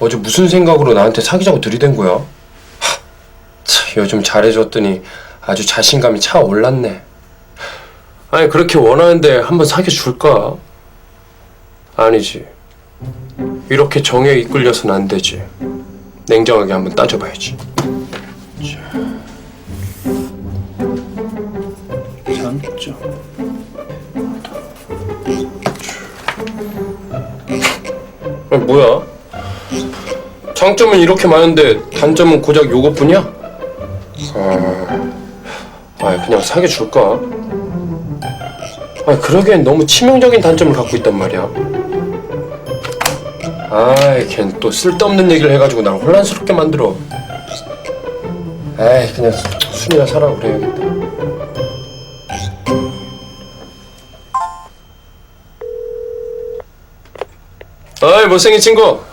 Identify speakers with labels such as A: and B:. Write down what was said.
A: 어제 무슨 생각으로 나한테 사귀자고 들이댄 거야? 하, 참, 요즘 잘해줬더니 아주 자신감이 차 올랐네. 아니 그렇게 원하는데 한번 사귀어 줄까? 아니지. 이렇게 정에 이끌려서는 안 되지. 냉정하게 한번 따져봐야지.
B: 장점.
A: 아니 뭐야? 장점은 이렇게 많은데 단점은 고작 요것뿐이야? 아, 아 그냥 사귀어줄까? 아 그러기엔 너무 치명적인 단점을 갖고 있단 말이야. 아이 걘 또 쓸데없는 얘기를 해가지고 나를 혼란스럽게 만들어. 에이 그냥 순이나 사라 그래야겠다. 어이 못생긴 친구